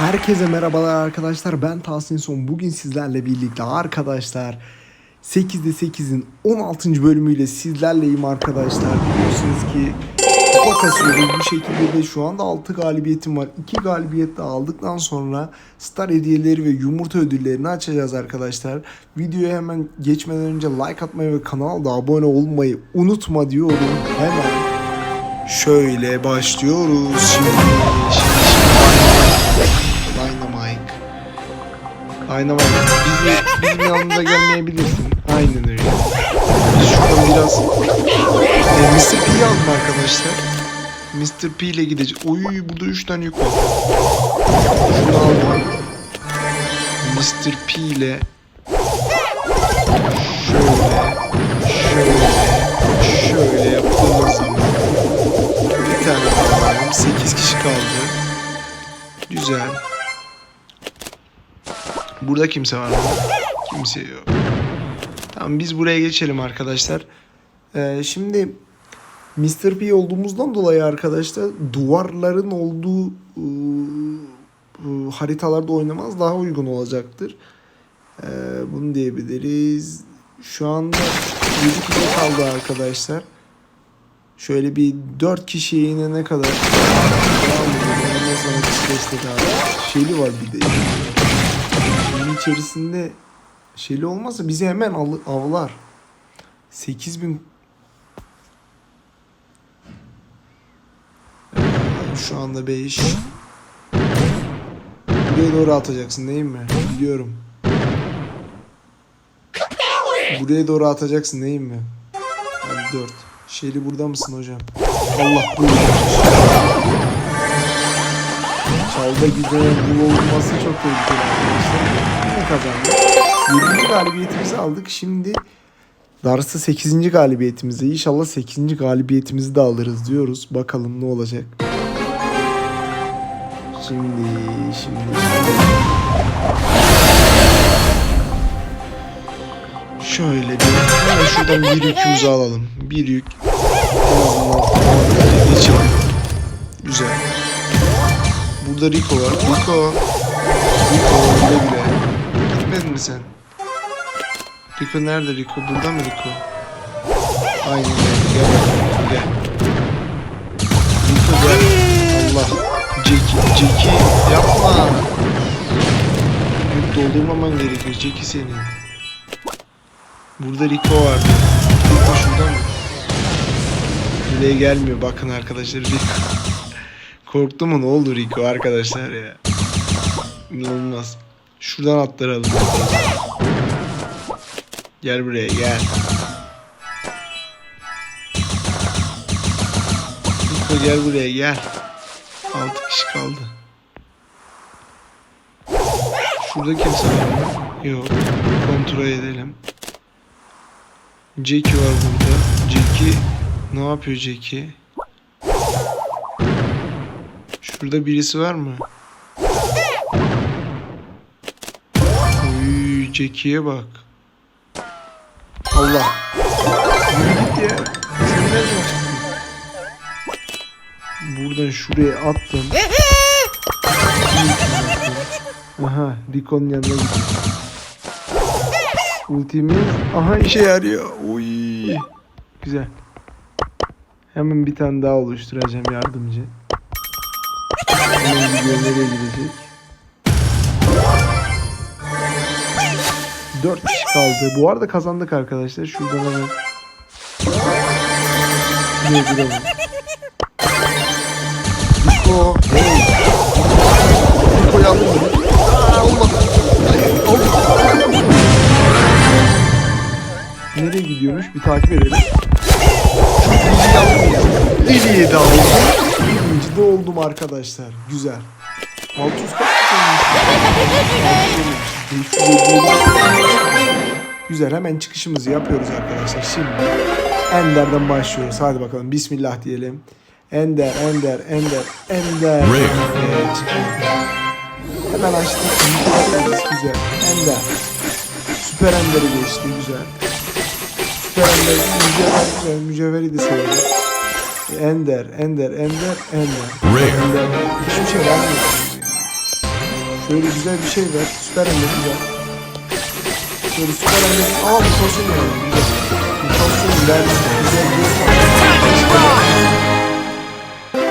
Herkese merhabalar arkadaşlar. Ben Tahsin Son. Bugün sizlerle birlikte arkadaşlar 8'de 8'in 16. bölümüyle sizlerleyim arkadaşlar. Biliyorsunuz ki kupa kasıyoruz. Bu şekilde de şu anda 6 galibiyetim var. 2 galibiyet de aldıktan sonra star hediyeleri ve yumurta ödüllerini açacağız arkadaşlar. Videoya hemen geçmeden önce like atmayı ve kanala da abone olmayı unutma diyorum. Hemen şöyle başlıyoruz. Şimdi, şimdi, Dynamite. Bizi, bizim yanımıza gelmeyebilirsin. Aynen öyle. Biz şuradan biraz e, Mr. P'yi aldım arkadaşlar. Mr. P ile gideceğiz. Oy burada 3 tane yük var. Şunu aldım. Mr. P ile şöyle şöyle şöyle yaptığımız zaman bir tane daha alalım. 8 kişi kaldı. Güzel. Burada kimse var mı? Kimse yok. Tamam biz buraya geçelim arkadaşlar. Ee, şimdi Mr. P olduğumuzdan dolayı arkadaşlar duvarların olduğu ıı, haritalarda oynamaz daha uygun olacaktır. Ee, bunu diyebiliriz. Şu anda 7 kişi kaldı arkadaşlar. Şöyle bir 4 kişiye inene kadar daha. Şeyli var bir de. Bunun içerisinde şeyli olmazsa bizi hemen avlar. 8000 Ee, şu anda 5 Buraya doğru atacaksın değil mi? Biliyorum. Buraya doğru atacaksın değil mi? Hadi 4. Şeyli burada mısın hocam? Allah buyur. Çalda güzel bu olması çok tehlikeli arkadaşlar. Yine kazandık. 7. galibiyetimizi aldık. Şimdi Darısı 8. galibiyetimize. İnşallah 8. galibiyetimizi de alırız diyoruz. Bakalım ne olacak. Şimdi, şimdi, şimdi. Şöyle bir hemen şuradan bir yükümüzü alalım. Bir yük. Geçelim. Burada Rico var. Rico. Rico güle güle. Gitmedin mi sen? Rico nerede Rico? Burada mı Rico? Aynen. Gel bakalım, gel. Rico gel. Allah. Jackie, Jackie yapma. Yük doldurmaman gerekiyor Jackie senin. Burada Rico vardı. Rico şurada mı? Buraya gelmiyor bakın arkadaşlar Rico. Korktu mu ne oldu Rico arkadaşlar ya. İnanılmaz. Şuradan atlaralım. Gel buraya gel. Rico gel buraya gel. 6 kişi kaldı. Şurada kimse var mı? Yok. Kontrol edelim. Jackie var burada. Jackie ne yapıyor Jackie? Şurada birisi var mı? Uy, Jackie'ye bak. Allah. Yürü git ya. Buradan şuraya attım. Aha, Rico'nun yanına gidiyor. Ultimiz aha işe yarıyor. Uy. Güzel. Hemen bir tane daha oluşturacağım yardımcı. Nereye gidecek? 4 kişi kaldı. Bu arada kazandık arkadaşlar. Şuradan hemen. Ne girelim. Niko. Hayır, olmadı. Nereye gidiyormuş? Bir takip edelim. Lili'yi aldım ya. Lili'yi de aldım. Birinci de oldum arkadaşlar. Güzel. 600 kaç Güzel hemen çıkışımızı yapıyoruz arkadaşlar. Şimdi Ender'den başlıyoruz. Hadi bakalım. Bismillah diyelim. Ender, Ender, Ender, Ender. Evet. Hemen açtık. Güzel. Ender. Süper Ender'i geçti. Güzel. Süper Ender. Mücevher, mücevheri de severim. Ender, Ender, Ender, Ender. Rare. Ender. Hiçbir şey vermiyor. Şöyle güzel bir şey ver. Süper ender güzel. Şöyle süper ender. Aa mutasyon yani. Güzel. Mutasyon verdi. Güzel bir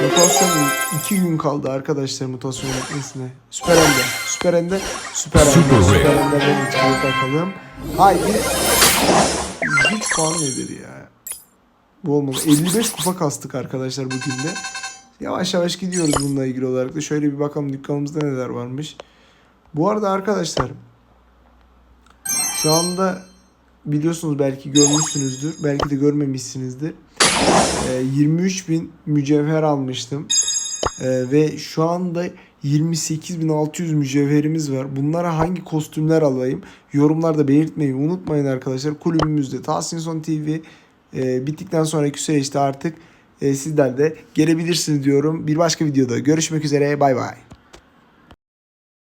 Mutasyonun 2 gün kaldı arkadaşlar mutasyon etmesine. Süper ender. Süper ender. Süper ender. Süper ender'den çıkıyor bakalım. Haydi. Güç puan nedir ya? Bu olmalı. 55 kupa kastık arkadaşlar bugün de. Yavaş yavaş gidiyoruz bununla ilgili olarak da. Şöyle bir bakalım dükkanımızda neler varmış. Bu arada arkadaşlar şu anda biliyorsunuz belki görmüşsünüzdür. Belki de görmemişsinizdir. Ee, 23 bin mücevher almıştım. Ee, ve şu anda 28.600 mücevherimiz var. Bunlara hangi kostümler alayım? Yorumlarda belirtmeyi unutmayın arkadaşlar. Kulübümüzde Tahsinson TV e, bittikten sonraki süreçte artık e, sizler de gelebilirsiniz diyorum. Bir başka videoda görüşmek üzere. Bay bay.